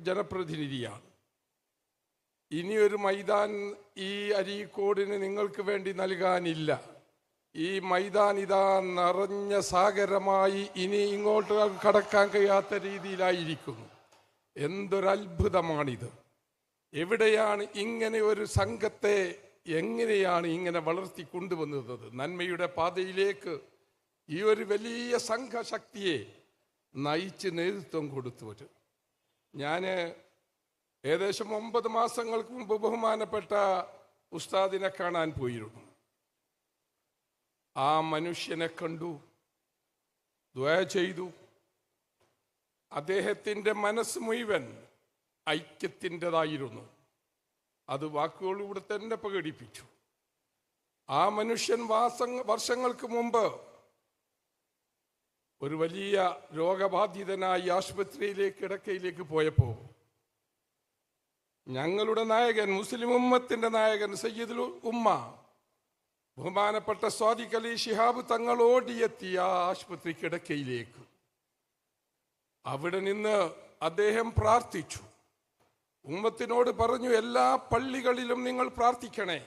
ജനപ്രതിനിധിയാണ്. ഇനിയൊരു മൈതാൻ ഈ അരീക്കോടിന് നിങ്ങൾക്ക് വേണ്ടി നൽകാനില്ല. ഈ മൈതാൻ ഇതാ നിറഞ്ഞ സാഗരമായി ഇനി ഇങ്ങോട്ട് കടക്കാൻ കഴിയാത്ത രീതിയിലായിരിക്കുന്നു. എന്തൊരത്ഭുതമാണിത്. എവിടെയാണ് ഇങ്ങനെ ഒരു സംഘത്തെ എങ്ങനെയാണ് ഇങ്ങനെ വളർത്തി കൊണ്ടുവന്നത്? നന്മയുടെ പാതയിലേക്ക് ഈ ഒരു വലിയ സംഘശക്തിയെ നയിച്ച് നേതൃത്വം കൊടുത്തവർ ഞാൻ ഏകദേശം ഒമ്പത് മാസങ്ങൾക്ക് മുമ്പ് ബഹുമാനപ്പെട്ട ഉസ്താദിനെ കാണാൻ പോയിരുന്നു. ആ മനുഷ്യനെ കണ്ടു ദ്വയ ചെയ്തു. അദ്ദേഹത്തിന്റെ മനസ്സ് മുഴുവൻ ഐക്യത്തിന്റെതായിരുന്നു. അത് വാക്കുകളിലൂടെ തന്നെ പ്രകടിപ്പിച്ചു. ആ മനുഷ്യൻ വാസ വർഷങ്ങൾക്ക് മുമ്പ് ഒരു വലിയ രോഗബാധിതനായി ആശുപത്രിയിലേക്ക് കിടക്കയിലേക്ക് പോയപ്പോൾ ഞങ്ങളുടെ നായകൻ മുസ്ലിം ഉമ്മത്തിന്റെ നായകൻ സയ്യിദുൽ ഉമ്മ ബഹുമാനപ്പെട്ട സ്വാദിഖ് അലി ഷിഹാബ് തങ്ങൾ ഓടിയെത്തിയ ആശുപത്രി കിടക്കയിലേക്ക് അവിടെ നിന്ന് അദ്ദേഹം പ്രാർത്ഥിച്ചു. ഉമ്മത്തിനോട് പറഞ്ഞു എല്ലാ പള്ളികളിലും നിങ്ങൾ പ്രാർത്ഥിക്കണേ.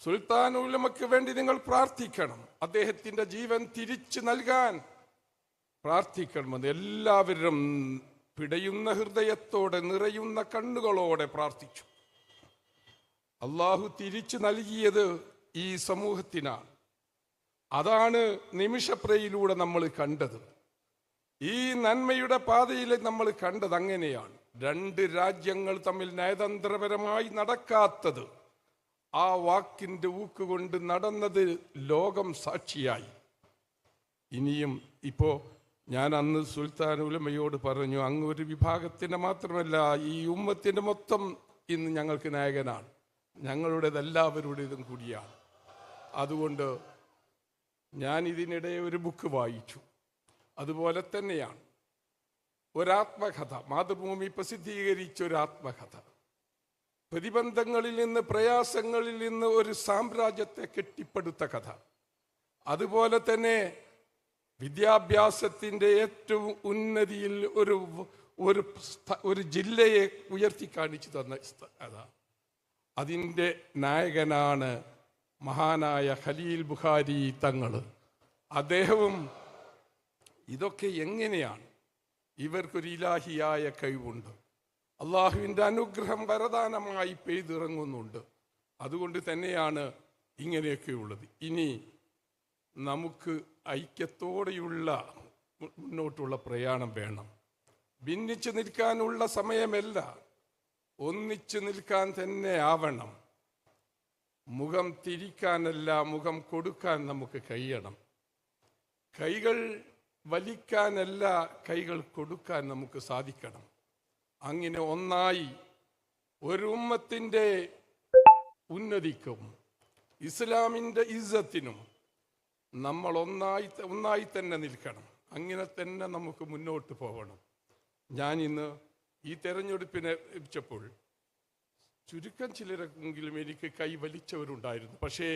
സുൽത്താൻ ഉലമയ്ക്ക് വേണ്ടി നിങ്ങൾ പ്രാർത്ഥിക്കണം. അദ്ദേഹത്തിന്റെ ജീവൻ തിരിച്ചു നൽകാൻ പ്രാർത്ഥിക്കണമെന്ന് എല്ലാവരും പിടയുന്ന ഹൃദയത്തോടെ നിറയുന്ന കണ്ണുകളോടെ പ്രാർത്ഥിച്ചു. അള്ളാഹു തിരിച്ചു നൽകിയത് ഈ സമൂഹത്തിനാണ്. അതാണ് നിമിഷപ്രയിലൂടെ നമ്മൾ കണ്ടത്. ഈ നന്മയുടെ പാതയിൽ നമ്മൾ കണ്ടത് അങ്ങനെയാണ്. രണ്ട് രാജ്യങ്ങൾ തമ്മിൽ നയതന്ത്രപരമായി നടക്കാത്തത് ആ വാക്കിന്റെ ഊക്ക് കൊണ്ട് നടന്നത് ലോകം സാക്ഷിയായി. ഇനിയും ഇപ്പോൾ ഞാൻ അന്ന് സുൽത്താൻ ഉലമയോട് പറഞ്ഞു അങ്ങ് ഒരു വിഭാഗത്തിന്റെ മാത്രമല്ല ഈ ഉമ്മത്തിന്റെ മൊത്തം ഇന്ന് ഞങ്ങൾക്ക് നായകനാണ്. ഞങ്ങളുടേതെല്ലാവരുടേതും കൂടിയാണ്. അതുകൊണ്ട് ഞാൻ ഇതിനിടെ ഒരു ബുക്ക് വായിച്ചു. അതുപോലെ തന്നെയാണ്. ഒരാത്മകഥ മാതൃഭൂമി പ്രസിദ്ധീകരിച്ച ഒരു ആത്മകഥ പ്രതിബന്ധങ്ങളിൽ നിന്ന് പ്രയാസങ്ങളിൽ നിന്ന് ഒരു സാമ്രാജ്യത്തെ കെട്ടിപ്പടുത്ത കഥ. അതുപോലെ തന്നെ വിദ്യാഭ്യാസത്തിന്റെ ഏറ്റവും ഉന്നതിയിൽ ഒരു ഒരു ഒരു ജില്ലയെ ഉയർത്തി കാണിച്ചു തന്ന കഥ. അതിന്റെ നായകനാണ് മഹാനായ ഖലീൽ ബുഖാരി തങ്ങൾ. അദ്ദേഹവും ഇതൊക്കെ എങ്ങനെയാണ്? ഇവർക്കൊരു ഇലാഹിയായ കഴിവുണ്ട്? അള്ളാഹുവിന്റെ അനുഗ്രഹം വരദാനമായി പെയ്തിറങ്ങുന്നുണ്ട്. അതുകൊണ്ട് തന്നെയാണ് ഇങ്ങനെയൊക്കെ ഇങ്ങനെയൊക്കെയുള്ളത്. ഇനി നമുക്ക് ഐക്യത്തോടെയുള്ള മുന്നോട്ടുള്ള പ്രയാണം വേണം. ഭിന്നിച്ചു നിൽക്കാനുള്ള സമയമല്ല. ഒന്നിച്ചു നിൽക്കാൻ തന്നെ ആവണം. മുഖം തിരിക്കാനല്ല മുഖം കൊടുക്കാൻ നമുക്ക് കഴിയണം. കൈകൾ വലിക്കാനല്ല കൈകൾ കൊടുക്കാൻ നമുക്ക് സാധിക്കണം. അങ്ങനെ ഒന്നായി ഒരു ഉമ്മത്തിന്റെ ഉന്നതിക്കും ഇസ്ലാമിന്റെ ഇസ്സത്തിനും നമ്മൾ ഒന്നായി ഒന്നായി തന്നെ നിൽക്കണം. അങ്ങനെ തന്നെ നമുക്ക് മുന്നോട്ട് പോകണം ഞാൻ ഇന്ന് ഈ തെരഞ്ഞെടുപ്പിനെ ലഭിച്ചപ്പോൾ ചുരുക്കം ചിലരെങ്കിലും എനിക്ക് കൈ വലിച്ചവരുണ്ടായിരുന്നു. പക്ഷേ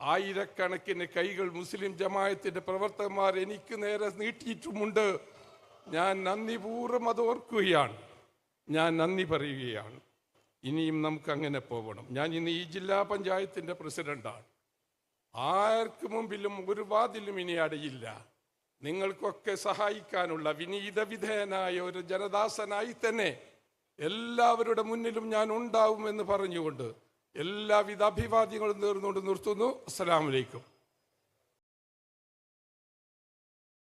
ആയിരക്കണക്കിന് കൈകൾ മുസ്ലിം ജമായത്തിന്റെ പ്രവർത്തകന്മാർ എനിക്ക് നേരെ നീട്ടിയിട്ടുമുണ്ട്. ഞാൻ നന്ദിപൂർവം അത് ഓർക്കുകയാണ് ഞാൻ നന്ദി പറയുകയാണ്. ഇനിയും നമുക്ക് അങ്ങനെ പോകണം ഞാൻ ഇന്ന് ഈ ജില്ലാ പഞ്ചായത്തിന്റെ പ്രസിഡന്റാണ്. ആർക്ക് മുമ്പിലും ഒരു വാതിലും ഇനി അടയില്ല. നിങ്ങൾക്കൊക്കെ സഹായിക്കാനുള്ള വിനീത വിധേയനായ ഒരു ജനദാസനായി തന്നെ എല്ലാവരുടെ മുന്നിലും ഞാൻ ഉണ്ടാവുമെന്ന് പറഞ്ഞുകൊണ്ട് എല്ലാവിധ അഭിവാദ്യങ്ങളും നേർന്നുകൊണ്ട് നിർത്തുന്നു. അസ്സലാമലൈക്കും